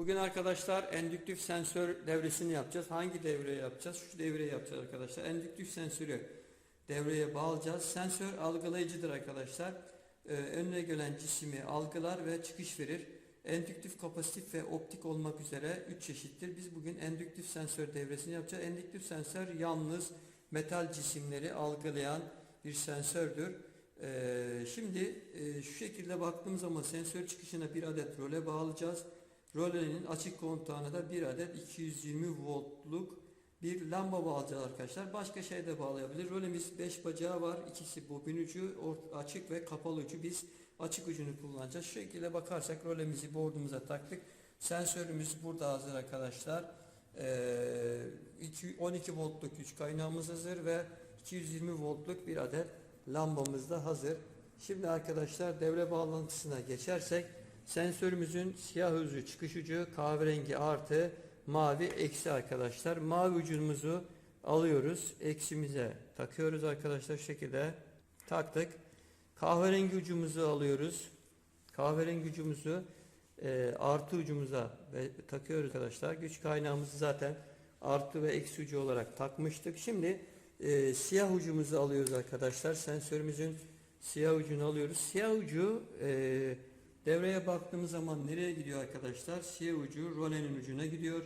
Bugün arkadaşlar endüktif sensör devresini yapacağız. Hangi devreye yapacağız? Şu devreye yapacağız arkadaşlar. Endüktif sensörü devreye bağlayacağız. Sensör algılayıcıdır arkadaşlar. Ee, önüne gelen cisimi algılar ve çıkış verir. Endüktif, kapasitif ve optik olmak üzere 3 çeşittir. Biz bugün endüktif sensör devresini yapacağız. Endüktif sensör yalnız metal cisimleri algılayan bir sensördür. Ee, şimdi e, şu şekilde baktığımız zaman sensör çıkışına bir adet role bağlayacağız. Rolenin açık kontağına da bir adet 220 voltluk bir lamba bağlayacağız arkadaşlar. Başka şey de bağlayabilir. Rolemiz 5 bacağı var. İkisi bobin ucu, açık ve kapalı ucu. Biz açık ucunu kullanacağız. Şu şekilde bakarsak rolemizi boardumuza taktık. Sensörümüz burada hazır arkadaşlar. Ee, iki- 12 voltluk güç kaynağımız hazır ve 220 voltluk bir adet lambamız da hazır. Şimdi arkadaşlar devre bağlantısına geçersek sensörümüzün siyah ucu çıkış ucu kahverengi artı mavi eksi arkadaşlar. Mavi ucumuzu alıyoruz. Eksimize takıyoruz arkadaşlar şu şekilde taktık. Kahverengi ucumuzu alıyoruz. Kahverengi ucumuzu e, artı ucumuza ve takıyoruz arkadaşlar. Güç kaynağımızı zaten artı ve eksi ucu olarak takmıştık. Şimdi e, siyah ucumuzu alıyoruz arkadaşlar. Sensörümüzün siyah ucunu alıyoruz. Siyah ucu e, devreye baktığımız zaman nereye gidiyor arkadaşlar? Siyah ucu rolenin ucuna gidiyor.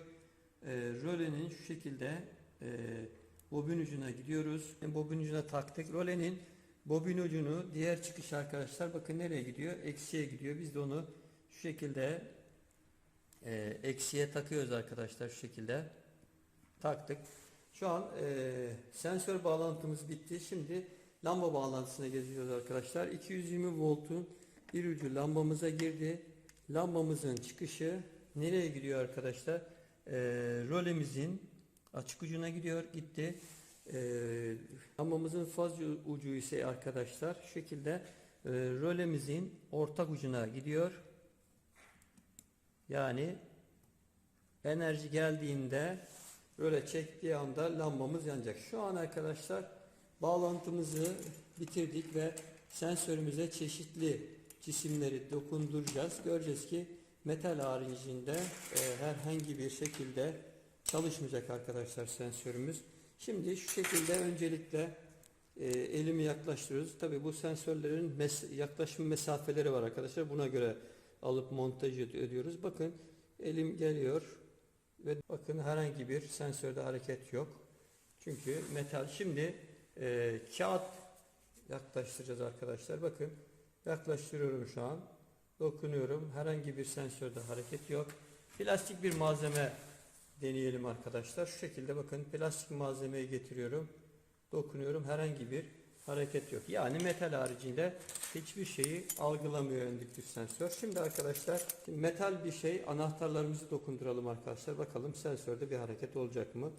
E, rolenin şu şekilde e, bobin ucuna gidiyoruz. Bobin ucuna taktık. Rolenin bobin ucunu diğer çıkış arkadaşlar bakın nereye gidiyor? Eksiye gidiyor. Biz de onu şu şekilde e, eksiye takıyoruz arkadaşlar şu şekilde. Taktık. Şu an e, sensör bağlantımız bitti. Şimdi lamba bağlantısına geçiyoruz arkadaşlar. 220 voltun bir ucu lambamıza girdi. Lambamızın çıkışı nereye gidiyor arkadaşlar? E, rolemizin açık ucuna gidiyor. Gitti. E, lambamızın faz ucu ise arkadaşlar şu şekilde e, rolemizin ortak ucuna gidiyor. Yani enerji geldiğinde böyle çektiği anda lambamız yanacak. Şu an arkadaşlar bağlantımızı bitirdik ve sensörümüze çeşitli cisimleri dokunduracağız. Göreceğiz ki metal haricinde e, herhangi bir şekilde çalışmayacak arkadaşlar sensörümüz. Şimdi şu şekilde öncelikle e, elimi yaklaştırıyoruz. Tabi bu sensörlerin mes- yaklaşım mesafeleri var arkadaşlar. Buna göre alıp montaj ed- ediyoruz. Bakın elim geliyor ve bakın herhangi bir sensörde hareket yok. Çünkü metal. Şimdi e, kağıt yaklaştıracağız arkadaşlar. Bakın yaklaştırıyorum şu an. Dokunuyorum. Herhangi bir sensörde hareket yok. Plastik bir malzeme deneyelim arkadaşlar. Şu şekilde bakın plastik malzemeyi getiriyorum. Dokunuyorum. Herhangi bir hareket yok. Yani metal haricinde hiçbir şeyi algılamıyor endüktif sensör. Şimdi arkadaşlar metal bir şey anahtarlarımızı dokunduralım arkadaşlar. Bakalım sensörde bir hareket olacak mı?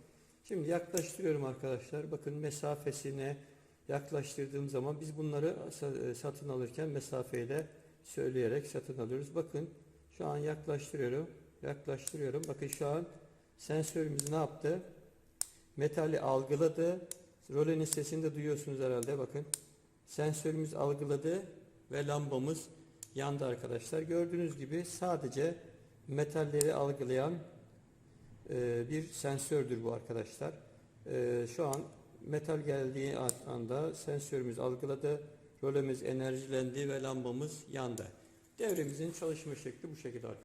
Şimdi yaklaştırıyorum arkadaşlar. Bakın mesafesine yaklaştırdığım zaman biz bunları e, satın alırken mesafeyle söyleyerek satın alıyoruz. Bakın şu an yaklaştırıyorum. Yaklaştırıyorum. Bakın şu an sensörümüz ne yaptı? Metali algıladı. Rolenin sesini de duyuyorsunuz herhalde bakın. Sensörümüz algıladı ve lambamız yandı arkadaşlar. Gördüğünüz gibi sadece metalleri algılayan e, bir sensördür bu arkadaşlar. E, şu an metal geldiği an- anda sensörümüz algıladı. Rolemiz enerjilendi ve lambamız yandı. Devremizin çalışma şekli bu şekilde.